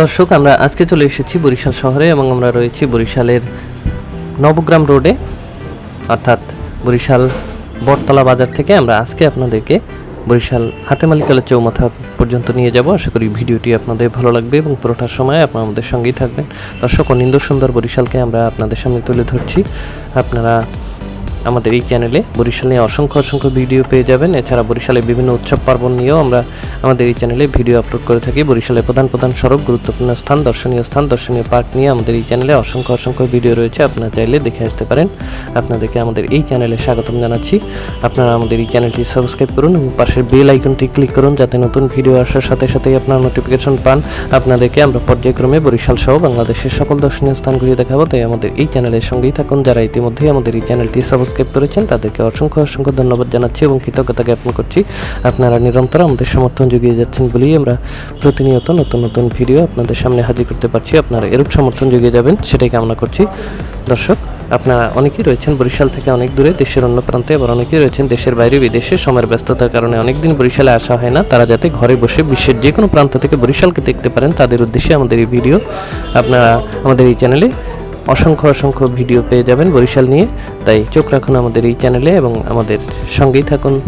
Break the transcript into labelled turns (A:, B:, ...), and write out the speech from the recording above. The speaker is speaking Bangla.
A: দর্শক, আমরা আজকে চলে এসেছি বরিশাল শহরে এবং আমরা রয়েছি বরিশালের নবগ্রাম রোডে। অর্থাৎ বরিশাল বটতলা বাজার থেকে আমরা আজকে আপনাদেরকে বরিশাল হাতেমালিকালের চৌমাথা পর্যন্ত নিয়ে যাব। আশা করি ভিডিওটি আপনাদের ভালো লাগবে এবং পুরোটার সময় আপনারা আমাদের সঙ্গেই থাকবেন। দর্শক অনিন্দ সুন্দর বরিশালকে আমরা আপনাদের সামনে তুলে ধরছি। আপনারা আমাদের এই চ্যানেলে বরিশাল নিয়ে অসংখ্য অসংখ্য ভিডিও পেয়ে যাবেন। এছাড়া বরিশালের বিভিন্ন উৎসব পার্বণ নিয়েও আমরা আমাদের এই চ্যানেলে ভিডিও আপলোড করে থাকি। বরিশালের প্রধান প্রধান সড়ক, গুরুত্বপূর্ণ স্থান, দর্শনীয় স্থান, দর্শনীয় পার্ক নিয়ে আমাদের এই চ্যানেলে অসংখ্য অসংখ্য ভিডিও রয়েছে। আপনারা চাইলে দেখে আসতে পারেন। আপনাদেরকে আমাদের এই চ্যানেলে স্বাগতম জানাচ্ছি। আপনারা আমাদের এই চ্যানেলটি সাবস্ক্রাইব করুন এবং পাশের বেল আইকনটি ক্লিক করুন যাতে নতুন ভিডিও আসার সাথে সাথেই আপনারা নোটিফিকেশন পান। আপনাদেরকে আমরা পর্যায়ক্রমে বরিশাল সহ বাংলাদেশের সকল দর্শনীয় স্থান ঘুরিয়ে দেখাবো। তাই আমাদের এই চ্যানেলের সঙ্গেই থাকুন। যারা ইতিমধ্যেই আমাদের এই চ্যানেলটি সাবস্ক্রাইব করেছেন, তাদেরকে অসংখ্য অসংখ্য ধন্যবাদ জানাচ্ছি এবং কৃতজ্ঞতা জ্ঞাপন করছি। আপনারা নিরন্তর আমাদের সমর্থন জুগিয়ে যাচ্ছেন বলেই আমরা প্রতিনিয়ত নতুন নতুন ভিডিও আপনাদের সামনে হাজির করতে পারছি। আপনারা এরূপ সমর্থন জুগিয়ে যাবেন, সেটাই কামনা করছি। দর্শক, আপনারা অনেকেই রয়েছেন বরিশাল থেকে অনেক দূরে, দেশের অন্য প্রান্তে আবার অনেকেই রয়েছেন দেশের বাইরে বিদেশে। সময়ের ব্যস্ততার কারণে অনেকদিন বরিশালে আসা হয় না। তারা যাতে ঘরে বসে বিশ্বের যে কোনো প্রান্ত থেকে বরিশালকে দেখতে পারেন, তাদের উদ্দেশ্যে আমাদের এই ভিডিও। আপনারা আমাদের এই চ্যানেলে অসংখ্য অসংখ্য ভিডিও পেয়ে যাবেন বরিশাল নিয়ে। তাই চোখ রাখুন আমাদের এই চ্যানেলে এবং আমাদের সঙ্গেই থাকুন।